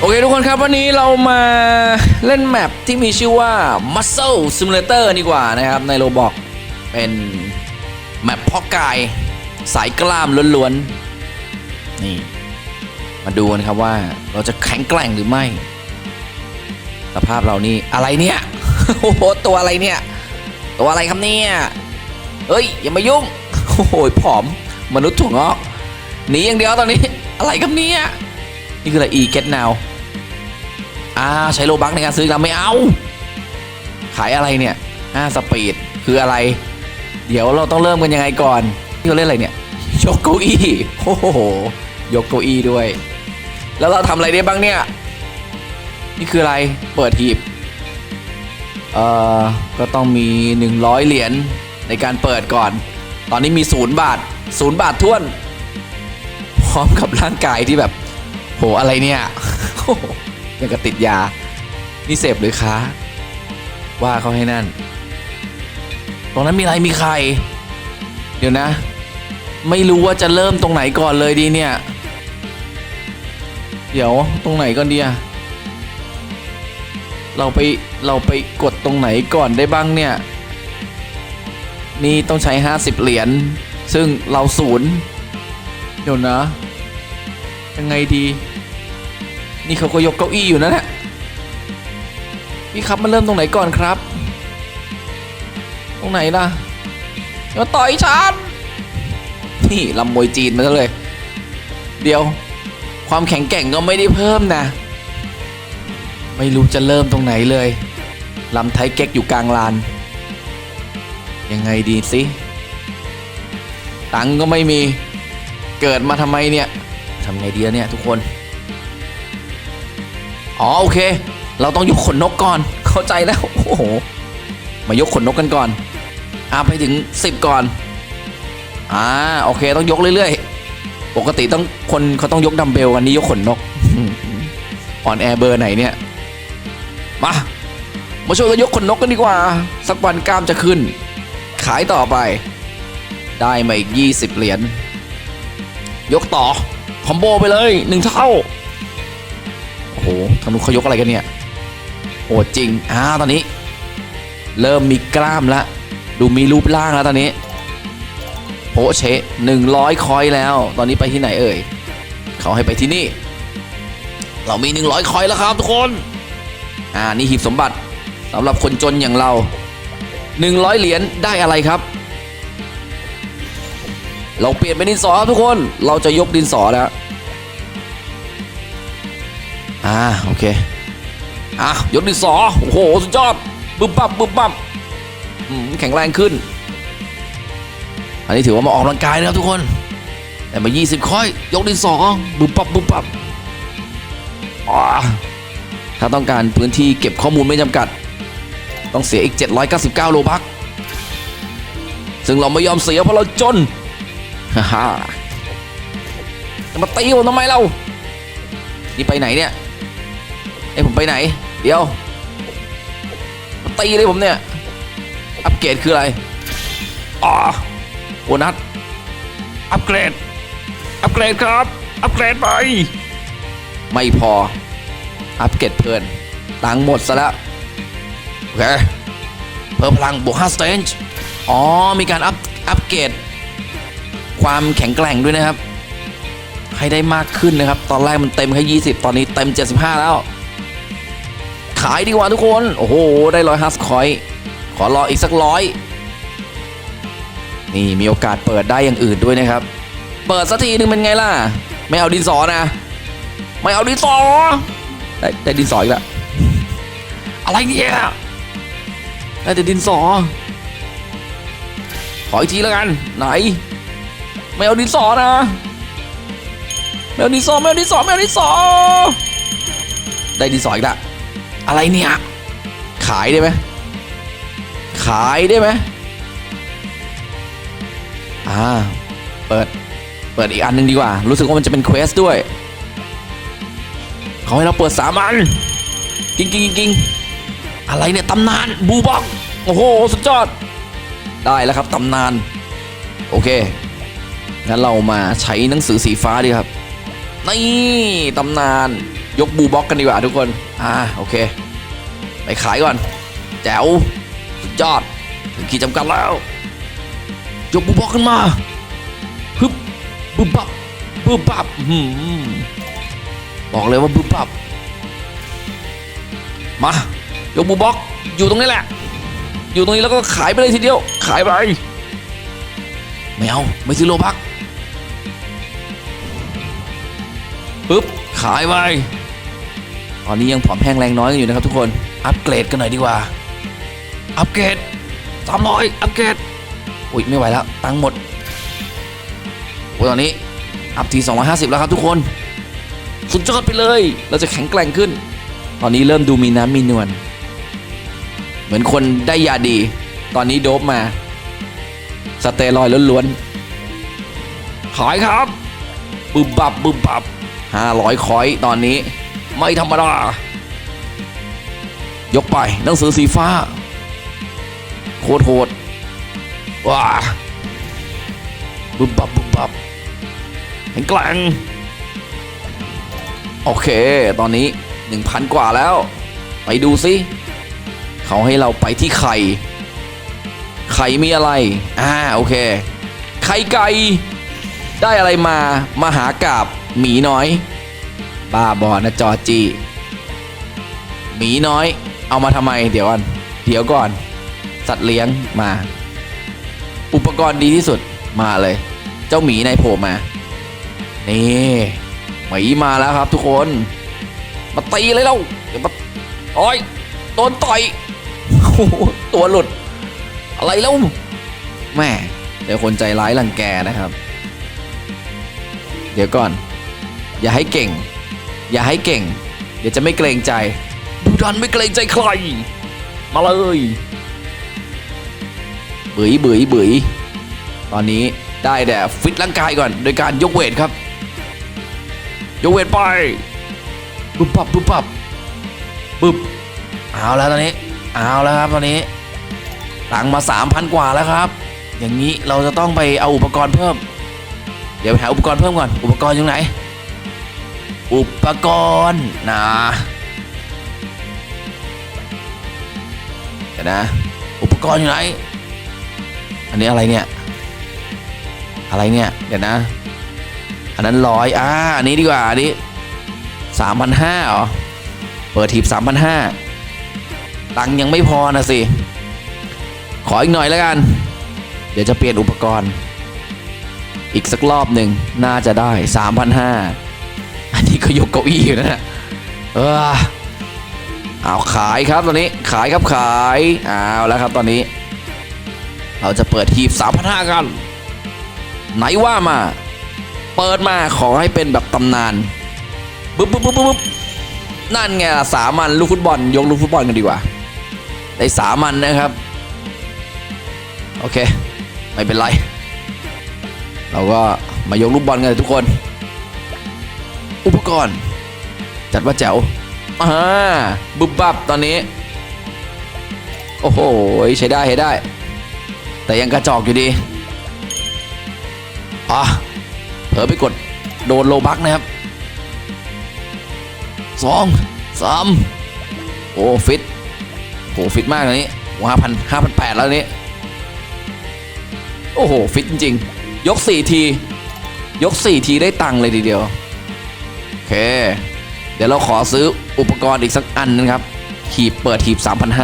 โอเคทุกคนครับวันนี้เรามาเล่นแมปที่มีชื่อว่า Muscle Simulator ดีกว่านะครับ ในโรบอกเป็นแมปพ่อกายสายกล้ามล้วนๆ นี่ มาดูกันครับว่าเราจะแข็งแกร่งหรือไม่ สภาพเรานี่อะไรเนี่ยโอ้โหตัวอะไรเนี่ย ตัวอะไรครับเนี่ยเฮ้ย อย่ามายุ่งโอ้โหผอมมนุษย์ถั่วงอกหนีอย่างเดียวตอนนี้ อะไรครับเนี่ย นี่คืออะไร e get now อ่าใช้โลบักในการซื้อแล้วไม่เอา ขายอะไรเนี่ย5สปีดคืออะไร เดี๋ยวเราต้องเริ่มกันยังไงก่อนที่เขาเล่นอะไรเนี่ยยกเก้าอี้โอ้โหยกเก้าอี้ด้วย แล้วเราทำอะไรได้บ้างเนี่ย นี่คืออะไรเปิดหีบเอ่อก็ต้องมี 100 เหรียญในการเปิดก่อน ตอนนี้มีศูนย์บาทศูนย์บาทท้วน พร้อมกับร่างกายที่แบบ โหอะไรเนี่ยยังกับติดยา นี่เสพหรือค้าว่าเขาให้นั่น ตรงนั้นมีอะไรมีใคร เดี๋ยวนะ ไม่รู้ว่าจะเริ่มตรงไหนก่อนเลยดีเนี่ย เดี๋ยวตรงไหนก่อนดีอะเราไปเราไปกดตรงไหนก่อนได้บ้างเนี่ย นี่ต้องใช้ 50 เหรียญซึ่งเราศูนย์เดี๋ยวนะ ยังไงดี นี่เขาก็ยกเก้าอี้อยู่นะเนี่ยพี่ครับมาเริ่มตรงไหนก่อนครับ ตรงไหนล่ะมาต่อยฉันนี่ลำมวยจีนมาซะเลย เดี๋ยว ความแข็งแกร่งก็ไม่ได้เพิ่มนะ ไม่รู้จะเริ่มตรงไหนเลยลำไทยเก๊กอยู่กลางลาน ยังไงดีสิ ตังก็ไม่มี เกิดมาทำไมเนี่ยทำไงดีเนี่ยทุกคน อ๋อโอเค เราต้องยกขนนกก่อน เข้าใจแล้ว โอ้โห มายกขนนกกันก่อนอ่าไปถึง 10 ก่อน อ่าโอเคต้องยกเรื่อยๆ ปกติต้องคนเขาต้องยกดัมเบลกันนี่ยกขนนก อ่อนแอเบอร์ไหนเนี่ย มา มาช่วยกันยกขนนกกันดีกว่า สักวันกล้ามจะขึ้น ขายต่อไป ได้มาอีก 20 เหรียญ ยกต่อ คอมโบไปเลยหนึ่งเท่า หทางนู้นเขายกอะไรกันเนี่ยโหดจริงอ่าตอนนี้ เริ่มมีกล้ามแล้วดูมีรูปร่างแล้วตอนนี้โพเชหนึ่งร้อยคอยแล้ว ตอนนี้ไปที่ไหนเอ่ยเขาให้ไปที่นี่ เรามีหนึ่งร้อยคอยแล้วครับทุกคนอ่านี่หีบสมบัติสำหรับคนจนอย่างเราหนึ่งร้อยเหรียญได้อะไรครับ เราเปลี่ยนเป็นดินสอครับทุกคน เราจะยกดินสอแล้ว อ่าโอเคอะยกดินสอโอ้โหสุดยอดบึ้มปั๊บบึ้มปั๊บแข็งแรงขึ้น อันนี้ถือว่ามาออกกำลังกายนะครับทุกคน แต่มา 20 ค่อย ยกดินสอบึ้มปั๊บบึ้มปั๊บถ้าต้องการพื้นที่เก็บข้อมูลไม่จำกัด ต้องเสียอีก 799 โลบักซึ่งเราไม่ยอมเสียเพราะเราจนฮ่าฮ่าจะมาตีผมทำไมเรา นี่ไปไหนเนี่ย ไอ้ยผมไปไหน เดี๋ยวมาตีเลยผมเนี่ย อัปเกรดคืออะไร อ๋อโบนัส อัปเกรด อัปเกรดครับ อัปเกรดไป ไม่พอ อัปเกรดเพลินตังค์หมดซะแล้ว โอเค เพิ่มพลังบวก5สเตนจ์อ๋อ มีการอัพอัปเกรด ความแข็งแกร่งด้วยนะครับ ให้ได้มากขึ้นนะครับ ตอนแรกมันเต็มแค่20 ตอนนี้เต็ม 75 แล้ว ขายดีกว่าทุกคน โอ้โห ได้ร้อยฮัสคอย ขอรออีกสักร้อยนี่มีโอกาสเปิดได้อย่างอื่นด้วยนะครับ เปิดสักทีหนึ่งเป็นไงล่ะ ไม่เอาดินสอนะ ไม่เอาดินสอได้ได้ดินสออีกแล้วอะไรเนี่ยได้แต่ดินสอ ขออีกทีแล้วกัน ไหน ไม่เอาดินสอนะไม่เอาดินสอไม่เอาดินสอไม่เอาดินสอได้ดินสออีกแล้ว อะไรเนี่ย ขายได้ไหมขายได้ไหมอ่า เปิด เปิดอีกอันหนึ่งดีกว่า รู้สึกว่ามันจะเป็นเควสด้วย เขาให้เราเปิดสามอันกิงกิงกิงอะไรเนี่ยตำนานบูบ็อกโอ้โห สุดยอด ได้แล้วครับตำนาน โอเค งั้นเรามาใช้หนังสือสีฟ้าดีครับ นี่ตำนาน ยกบูบ็อกกันดีกว่าทุกคน อ่าโอเค ไปขายก่อน แจ๋วสุดยอดถึงขีดจำกัดแล้ว ยกบูบ็อกขึ้นมาฮึบบึบบับบึบบับหืมบอกเลยว่าบึบบับมายกบูบ็อกอยู่ตรงนี้แหละ อยู่ตรงนี้แล้วก็ขายไปเลยทีเดียว ขายไปไม่เอาไม่ซื้อโลบักปึ๊บขายไป ตอนนี้ยังผอมแห้งแรงน้อยกันอยู่นะครับทุกคน อัปเกรดกันหน่อยดีกว่า อัปเกรดสามร้อยอัปเกรดอุ้ยไม่ไหวแล้ว ตังหมดโอ้ตอนนี้อัพที 250 แล้วครับทุกคน สุดยอดไปเลย เราจะแข็งแกร่งขึ้น ตอนนี้เริ่มดูมีน้ำมีนวล เหมือนคนได้ยาดี ตอนนี้โดบมา สเตียรอยล้วนๆขายครับบึบบับบึบบับห้าร้อยคอยตอนนี้ ไม่ธรรมดายกไปหนังสือสีฟ้า โคตรโหดว้าบึบบับบึบบับแข็งแกร่งโอเค ตอนนี้ 1,000 กว่าแล้ว ไปดูสิ เขาให้เราไปที่ไข่ ไข่มีอะไร อ่า โอเค ไข่ไก่ ได้อะไรมามาหากาบหมีน้อย บ้าบอนะจอจีหมีน้อย เอามาทำไม เดี๋ยวก่อน เดี๋ยวก่อน สัตว์เลี้ยงมา อุปกรณ์ดีที่สุดมาเลย เจ้าหมีในโผล่มา นี่หมีมาแล้วครับทุกคน มาตีเลยเราเดี๋ยวมาโอ้ยโดนต่อยตัวหลุด อะไรแล้วแม่เดี๋ยวคนใจร้ายรังแกนะครับ เดี๋ยวก่อน อย่าให้เก่ง อย่าให้เก่ง เดี๋ยวจะไม่เกรงใจ ดูดันไม่เกรงใจใคร มาเลยเบื่อเบื่อเบื่อตอนนี้ได้แต่ฟิตร่างกายก่อน โดยการยกเวทครับ ยกเวทไปบึบปับบึบปับบึบเอาแล้วตอนนี้ เอาแล้วครับตอนนี้ตังมา 3,000 กว่าแล้วครับ อย่างนี้เราจะต้องไปเอาอุปกรณ์เพิ่ม เดี๋ยวไปหาอุปกรณ์เพิ่มก่อน อุปกรณ์อยู่ไหน อุปกรณ์นะเดี๋ยวนะ อุปกรณ์อยู่ไหน อันนี้อะไรเนี่ย อะไรเนี่ย เดี๋ยวนะ อันนั้นร้อยอ่าอันนี้ดีกว่า อันนี้สามพันห้าเหรอ เปิดทีบสามพันห้าตังยังไม่พอนะสิ ขออีกหน่อยแล้วกัน เดี๋ยวจะเปลี่ยนอุปกรณ์ อีกสักรอบหนึ่งน่าจะได้สามพันห้า อันนี้ก็ยกเก้าอี้อยู่นะเนี่ยเออเอาขายครับตอนนี้ขายครับขายเอาแล้วครับตอนนี้ เราจะเปิดทีบสามพันห้ากัน ไหนว่ามา เปิดมาขอให้เป็นแบบตำนานปึ๊บปึ๊บปึ๊บปึ๊บนั่นไงล่ะสามันลูกฟุตบอลยกลูกฟุตบอลกันดีกว่าได้สามันนะครับ โอเค ไม่เป็นไร เราก็มายกลูกบอลกันเลยทุกคน อุปกรณ์ จัดว่าแจ๋วอ่าบุบบับตอนนี้ โอ้โหใช้ได้ใช้ได้ แต่ยังกระจอกอยู่ดีอะเผลอไปกดโดนโลบักนะครับสองสามโอ้ฟิตโหฟิตมากเลยนี้ห้าพันห้าพันแปดแล้วนี้ โอ้โห ฟิตจริง ๆ ยกสี่ที ยกสี่ทีได้ตังค์เลยทีเดียว เค เดี๋ยวเราขอซื้ออุปกรณ์อีกสักอันนึงครับหีบเปิดหีบ 3 5 0 0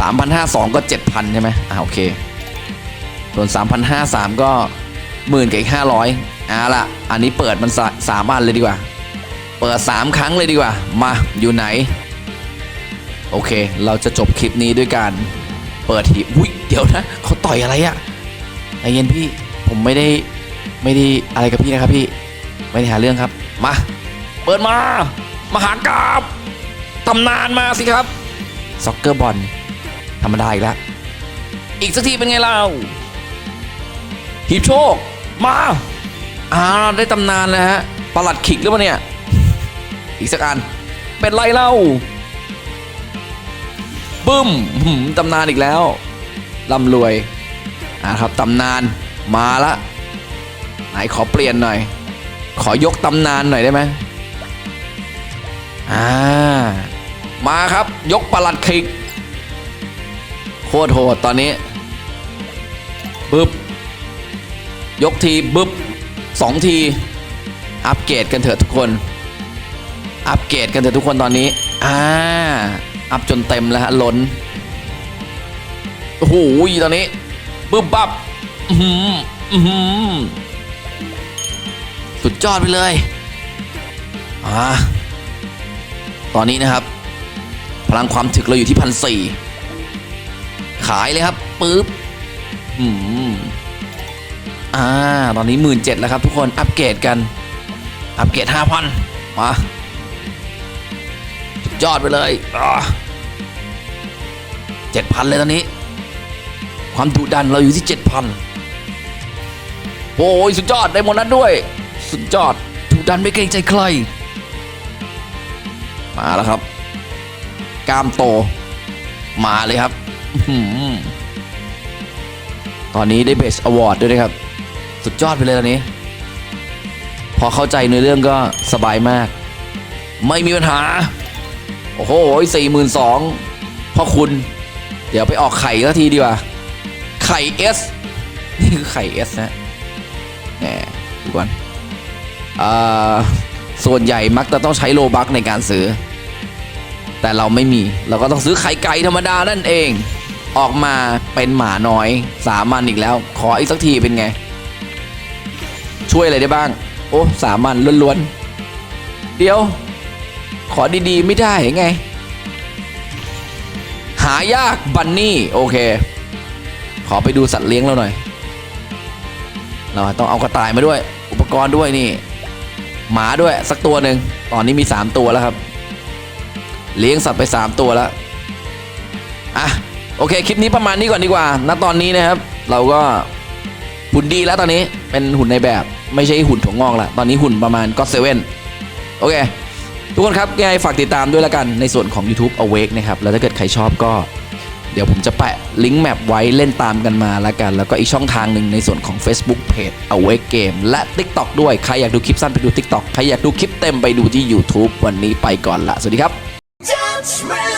3,500 2ก็ 7,000 ใช่ไหมอ่าโอเค ส่วน 3,500 3 ก็หมื่นกับอีก500อ่าละอันนี้เปิดมันสาสามอันเลยดีกว่า เปิด 3 ครั้งเลยดีกว่า มาอยู่ไหน โอเค เราจะจบคลิปนี้ด้วยการเปิดหีบอุ้ยเดี๋ยวนะเขาต่อยอะไรอะใจเย็นพี่ผมไม่ได้ไม่ได้อะไรกับพี่นะครับพี่ ไม่ได้หาเรื่องครับ มา เปิดมา มหากราบตำนานมาสิครับซ็อกเกอร์บอลธรรมดาอีกแล้ว อีกสักทีเป็นไงเราหีบโชค มาอ่าได้ตำนานแล้วฮะประหลัดขิกหรือเปล่าเนี่ย อีกสักอัน เป็นไรเล่าบึ้มหืมตำนานอีกแล้วร่ำรวยอ่าครับตำนานมาละไหนขอเปลี่ยนหน่อย ขอยกตำนานหน่อยได้ไหมอ่า มาครับ ยกประหลัดคิก โคตรโหดตอนนี้บึบยกทีบึบสองที อัปเกรดกันเถอะทุกคน อัปเกรดกันเถอะทุกคนตอนนี้ อ่า อัพจนเต็มแล้วฮะล้นโอ้โหตอนนี้บึ้มบับ อื้อหืออื้อหือ สุดยอดไปเลยอ่าตอนนี้นะครับ พลังความถึกเราอยู่ที่พันสี่ขายเลยครับปึ๊บอืมอ่าตอนนี้หมื่นเจ็ดแล้วครับทุกคนอัปเกรดกัน อัปเกรดห้าพันมาสุดยอดไปเลยเจ็ดพันเลยตอนนี้ ความดุดันเราอยู่ที่เจ็ดพันโอ้ยสุดยอดได้โมนัสด้วย สุดยอดดุดันไม่เกรงใจใคร มาแล้วครับกล้ามโต มาเลยครับตอนนี้ได้เบสอวอร์ดด้วยนะครับ สุดยอดไปเลยตอนนี้ พอเข้าใจในอเรื่องก็สบายมาก ไม่มีปัญหา โอ้โหสี่หมื่นสองพ่อคุณ เดี๋ยวไปออกไข่สักทีดีกว่า ไข่เอสนี่คือไข่เอสนะแหมดูก่อน ส่วนใหญ่มักจะต้องใช้โลบักในการซื้อ แต่เราไม่มีเราก็ต้องซื้อไข่ไก่ธรรมดานั่นเอง ออกมาเป็นหมาน้อยสามันอีกแล้ว ขออีกสักทีเป็นไง ช่วยอะไรได้บ้าง โอ้สามันล้วนๆ เดี๋ยว ขอดีๆ ไม่ได้ไง หายากบันนี่โอเค ขอไปดูสัตว์เลี้ยงเราหน่อย เราต้องเอากระต่ายมาด้วย อุปกรณ์ด้วยนี่ หมาด้วยสักตัวหนึ่งตอนนี้มี 3 ตัวแล้วครับ เลี้ยงสัตว์ไป 3 ตัวแล้ว อะ โอเค คลิปนี้ประมาณนี้ก่อนดีกว่า ณ ตอนนี้นะครับ เราก็หุ่นดีแล้วตอนนี้เป็นหุ่นในแบบไม่ใช่หุ่นถั่วงอกละตอนนี้หุ่นประมาณก็เซเว่นโอเค ทุกคนครับยังไงฝากติดตามด้วยละกันในส่วนของ YouTube Awake นะครับ แล้วถ้าเกิดใครชอบก็ เดี๋ยวผมจะแปะลิงก์แมปไว้เล่นตามกันมาละกัน แล้วก็อีกช่องทางหนึ่งในส่วนของ Facebook Page Awake Game และ TikTok ด้วย ใครอยากดูคลิปสั้นไปดู TikTok ใครอยากดูคลิปเต็มไปดูที่ YouTube วันนี้ไปก่อนละสวัสดีครับ Judgment.